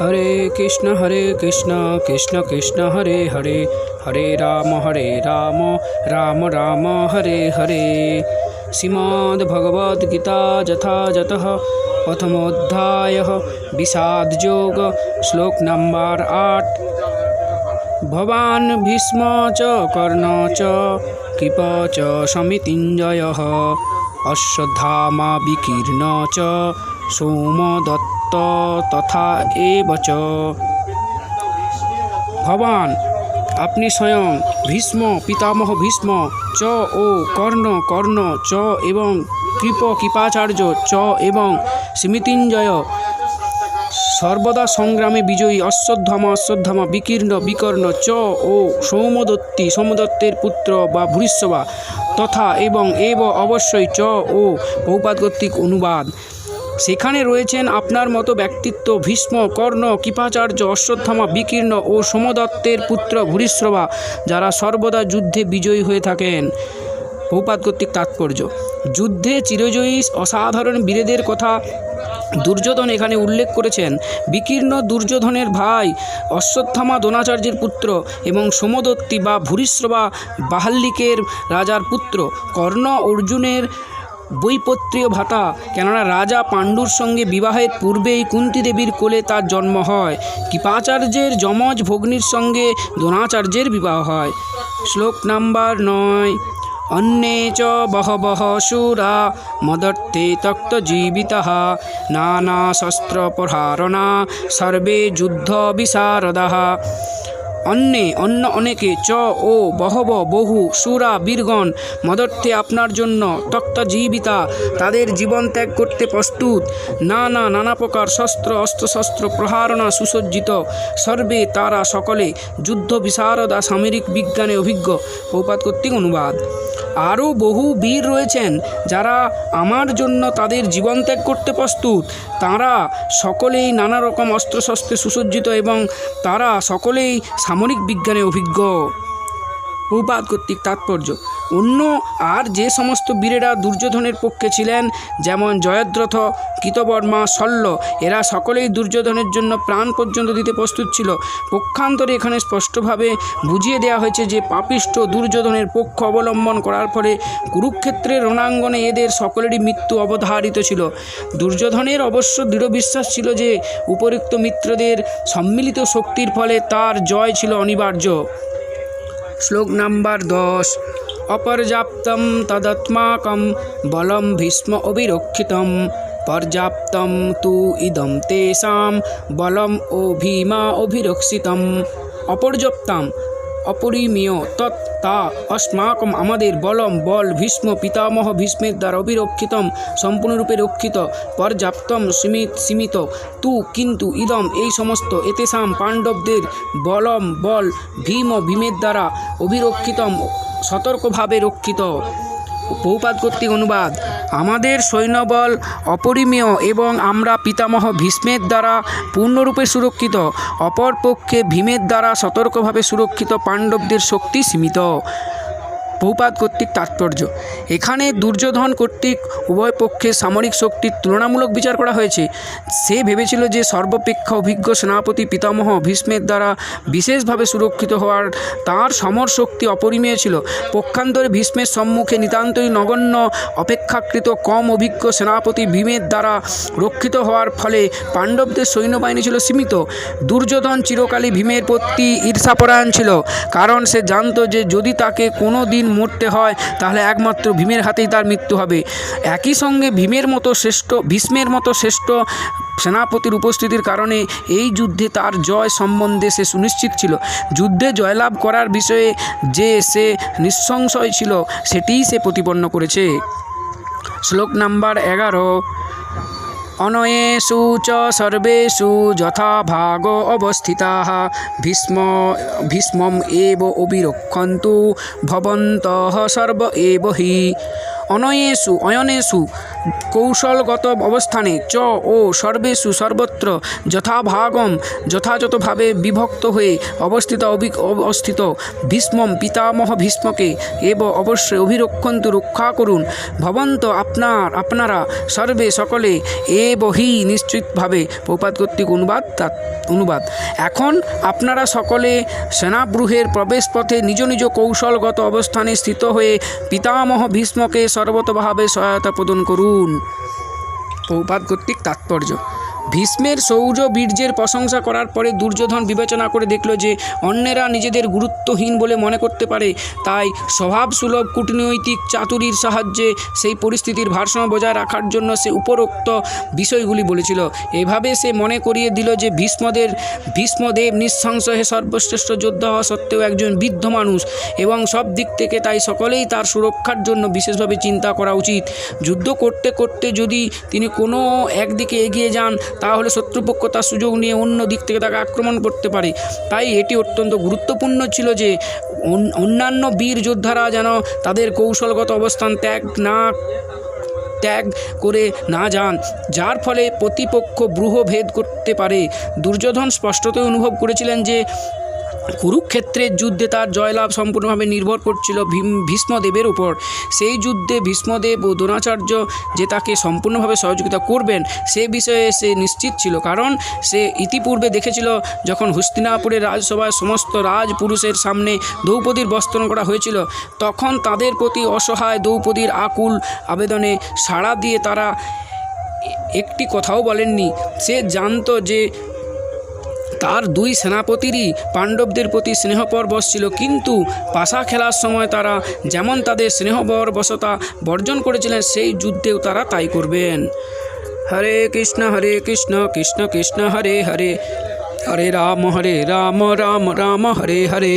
হরে কৃষ্ণ হরে কৃষ্ণ কৃষ্ণ কৃষ্ণ, হরে হরে হরে রাম হরে রাম রাম রাম, হরে হরে। শ্রীমদ্ভগবদ্গীতা যথাযথः প্রথমোধ্যায় বিষাদযোগ শ্লোক নাম্বার আট। ভবাन् ভীষ্ম চ, কর্ণ চ, কৃপ চ, সমিতিঞ্জয়ः, অশ্বত্থামা বিকীর্ণ চ। সোমদত্ত তথা এব চ ভবান, আপনি স্বয়ং ভীষ্ম, পিতামহ ভীষ্ম, চ ও কর্ণ কর্ণ, চ এবং কৃপ কৃপাচার্য, চ এবং স্মৃতিঞ্জয়। সর্বদা সংগ্রামে বিজয়ী, অশ্বত্থামা অশ্বত্থামা, বিকীর্ণ, বিকর্ণ, চ ও সৌমদত্তি, সোমদত্তের পুত্র বা ভূরিষ্যবা তথা এবং এব অবশ্যই চ ও বহুপাত অনুবাদ। সেখানে রয়েছেন আপনার মতো ব্যক্তিত্ব, ভীষ্ম, কর্ণ, কৃপাচার্য, অশ্বত্থামা, বিকীর্ণ ও সোমদত্তের পুত্র ভূরিশ্রবা যারা সর্বদা যুদ্ধে বিজয়ী হয়ে থাকেন। বহুপাত কর্তৃক তাৎপর্য। যুদ্ধে চিরজয়ী অসাধারণ বীরেদের কথা দুর্যোধন এখানে উল্লেখ করেছেন। বিকীর্ণ দুর্যোধনের ভাই অশ্বত্থামা দ্রোণাচার্যের পুত্র এবং সোমদত্তি বা ভূরিশ্রবা বাহাল্লিকের রাজার পুত্র। কর্ণ অর্জুনের বৈপত্রীয় ভাতা। কেননা রাজা পাণ্ডুর সঙ্গে বিবাহের পূর্বেই কুন্তি দেবীর কোলে তার জন্ম হয়। কৃপাচার্যের যমজ ভগ্নির সঙ্গে দ্রোণাচার্যের বিবাহ হয়। শ্লোক নাম্বার নয়। অন্যে চ বহবহ শূরা মদর্থে তক্তজীবিতः নানাশস্ত্রপ্রহারণা সর্বে যুদ্ধ বিশারদাः। অন্যে, অন্য অনেকে চ, ও বহব বহু সুরা, বীরগণ, মদর্থে আপনার জন্য তক্তজীবিতা তাদের জীবন ত্যাগ করতে প্রস্তুত। না না, নানা প্রকার শস্ত্র, অস্ত্রশস্ত্র, প্রহারণা সুসজ্জিত। সর্বে তারা সকলে যুদ্ধ বিশারদা সামরিক বিজ্ঞানে অভিজ্ঞ। পৌপাত কর্তৃক অনুবাদ। আরও বহু বীর রয়েছেন যারা আমার জন্য তাদের জীবন ত্যাগ করতে প্রস্তুত। তারা সকলেই নানা রকম অস্ত্রশস্ত্রে সুসজ্জিত এবং তারা সকলেই সামরিক বিজ্ঞানে অভিজ্ঞ। প্রপাত কর্তৃক তাৎপর্য। অন্য আর যে সমস্ত বীরেরা দুর্যোধনের পক্ষে ছিলেন, যেমন জয়দ্রথ কৃতবর্মা শল্য। এরা সকলেই দুর্যোধনের জন্য প্রাণ পর্যন্ত দিতে প্রস্তুত ছিল। পক্ষান্তরে এখানে স্পষ্টভাবে বুঝিয়ে দেওয়া হয়েছে যে পাপিষ্ট দুর্যোধনের পক্ষ অবলম্বন করার ফলে কুরুক্ষেত্রের রণাঙ্গনে এদের সকলেরই মৃত্যু অবধারিত ছিল। দুর্যোধনের অবশ্য দৃঢ় বিশ্বাস ছিল যে উপরিক্ত মিত্রদের সম্মিলিত শক্তির ফলে তার জয় ছিল অনিবার্য। শ্লোক নাম্বার দশ। অপর্যাপ্তম তদত্মাকম বলম ভীষ্ম অবিরক্ষিতম পর্যাপ্তম তু ইদম তেষাম বলম ভীমা অভিরক্ষিতম অপর্যাপ্তাম অপরিমেয় তৎ তা অস্মাকম আমাদের বলম বল ভীষ্ম পিতামহ ভীষ্মের দ্বারা অবিরক্ষিতম সম্পূর্ণরূপে রক্ষিত পর্যাপ্তম সীমিত সীমিত তু কিন্তু ইদম এই সমস্ত এতেসাম পাণ্ডবদের বলম বল ভীম ভীমের দ্বারা অবিরক্ষিতম সতর্কভাবে রক্ষিত বহুপাত কর্তৃক অনুবাদ। আমাদের সৈন্যবল অপরিমেয় এবং আমরা পিতামহ ভীষ্মের দ্বারা পূর্ণরূপে সুরক্ষিত, অপরপক্ষে ভীমের দ্বারা সতর্কভাবে সুরক্ষিত পাণ্ডবদের শক্তি সীমিত। বহুপাত কর্তৃক তাৎপর্য। এখানে দুর্যোধন কর্তৃক উভয় পক্ষে সামরিক শক্তির তুলনামূলক বিচার করা হয়েছে। সে ভেবেছিল যে সর্বাপেক্ষা অভিজ্ঞ সেনাপতি পিতামহ ভীষ্মের দ্বারা বিশেষভাবে সুরক্ষিত হওয়ার তার সমর শক্তি অপরিমেয় ছিল। পক্ষান্তরে ভীষ্মের সম্মুখে নিতান্তই নগণ্য, অপেক্ষাকৃত কম অভিজ্ঞ সেনাপতি ভীমের দ্বারা রক্ষিত হওয়ার ফলে পাণ্ডবদের সৈন্যবাহিনী ছিল সীমিত। দুর্যোধন চিরকালই ভীমের প্রতি ঈর্ষাপরায়ণ ছিল, কারণ সে জানতো যে যদি তাকে কোনো দিন মরতে হয়, তাহলে একমাত্র ভীমের হাতেই তার মৃত্যু হবে। একই সঙ্গে ভীমের মতো শ্রেষ্ঠ, ভীষ্মের মতো শ্রেষ্ঠ সেনাপতির উপস্থিতির কারণে এই যুদ্ধে তার জয় সম্বন্ধে সে সুনিশ্চিত ছিল। যুদ্ধে জয়লাভ করার বিষয়ে যে সে নিঃসংশয় ছিল, সেটিই সে প্রতিপন্ন করেছে। শ্লোক নাম্বার এগারো। অনয়েষু চ সর্বেষু যথা ভাগ অবস্থিতা। ভীষ্ম ভীষ্মম এব অবিরক্ষন্তু ভবন্ত সর্ব এব হি। অনয়েষু, অয়নেষু, কৌশলগত অবস্থানে চ ও সর্বেষু সর্বত্র যথাভাগম, যথাযথভাবে বিভক্ত হয়ে অবস্থিত অবস্থিত ভীষ্মম পিতামহ ভীষ্মকে এব অবশ্যই অভিরক্ষন্তু রক্ষা করুন। ভবন্ত আপনার, আপনারা সর্বে সকলে এ বহি নিশ্চিতভাবে প্রপাত কর্তৃক অনুবাদ অনুবাদ। এখন আপনারা সকলে সেনাব্রুহের প্রবেশপথে নিজ নিজ কৌশলগত অবস্থানে স্থিত হয়ে পিতামহ ভীষ্মকে সর্বতভাবে সহায়তা প্রদান করুন। বহুপাত কর্তৃক তাৎপর্য। ভীষ্মের শৌর্য বীর্যের প্রশংসা করার পরে দুর্যোধন বিবেচনা করে দেখল যে অন্যেরা নিজেদের গুরুত্বহীন বলে মনে করতে পারে। তাই স্বভাবসুলভ কূটনৈতিক চাতুরির সাহায্যে সেই পরিস্থিতির ভারসাম্য বজায় রাখার জন্য সে উপরোক্ত বিষয়গুলি বলেছিল। এভাবে সে মনে করিয়ে দিল যে ভীষ্মদের, ভীষ্মদেব নিঃশংস হয়ে সর্বশ্রেষ্ঠ যোদ্ধা হওয়া সত্ত্বেও একজন বৃদ্ধ মানুষ এবং সব দিক থেকে তাই সকলেই তার সুরক্ষার জন্য বিশেষভাবে চিন্তা করা উচিত। যুদ্ধ করতে করতে যদি তিনি কোনো একদিকে এগিয়ে যান তাহলে শত্রুপক্ষ তার সুযোগ নিয়ে অন্য দিক থেকে তাকে আক্রমণ করতে পারে। তাই এটি অত্যন্ত গুরুত্বপূর্ণ ছিল যে অন্যান্য বীর যোদ্ধারা যেন তাদের কৌশলগত অবস্থান ত্যাগ না, ত্যাগ করে না যান, যার ফলে প্রতিপক্ষ ব্রুহ ভেদ করতে পারে। দুর্যোধন স্পষ্টতই অনুভব করেছিলেন যে কুরুক্ষেত্রের যুদ্ধে তার জয়লাভ সম্পূর্ণভাবে নির্ভর করছিল ভীম- ভীষ্মদেবের উপর। সেই যুদ্ধে ভীষ্মদেব ও দ্রোণাচার্য যে তাকে সম্পূর্ণভাবে সহযোগিতা করবেন, সে বিষয়ে সে নিশ্চিত ছিল। কারণ সে ইতিপূর্বে দেখেছিল, যখন হস্তিনাপুরের রাজসভায় সমস্ত রাজপুরুষের সামনে দ্রৌপদীর বস্ত্রণ করা হয়েছিল, তখন তাদের প্রতি অসহায় দ্রৌপদীর আকুল আবেদনে সাড়া দিয়ে তারা একটি কথাও বলেননি। সে জানতো যে তার দুই সেনাপতিরই পাণ্ডবদের প্রতি স্নেহপরবশ ছিল কিন্তু পাশা খেলার সময় তারা যেমন তাদের স্নেহপরবশতা বর্জন করেছিলেন, সেই যুদ্ধেও তারা তাই করবেন। হরে কৃষ্ণ হরে কৃষ্ণ কৃষ্ণ কৃষ্ণ, হরে হরে। হরে রাম হরে রাম রাম রাম, হরে হরে।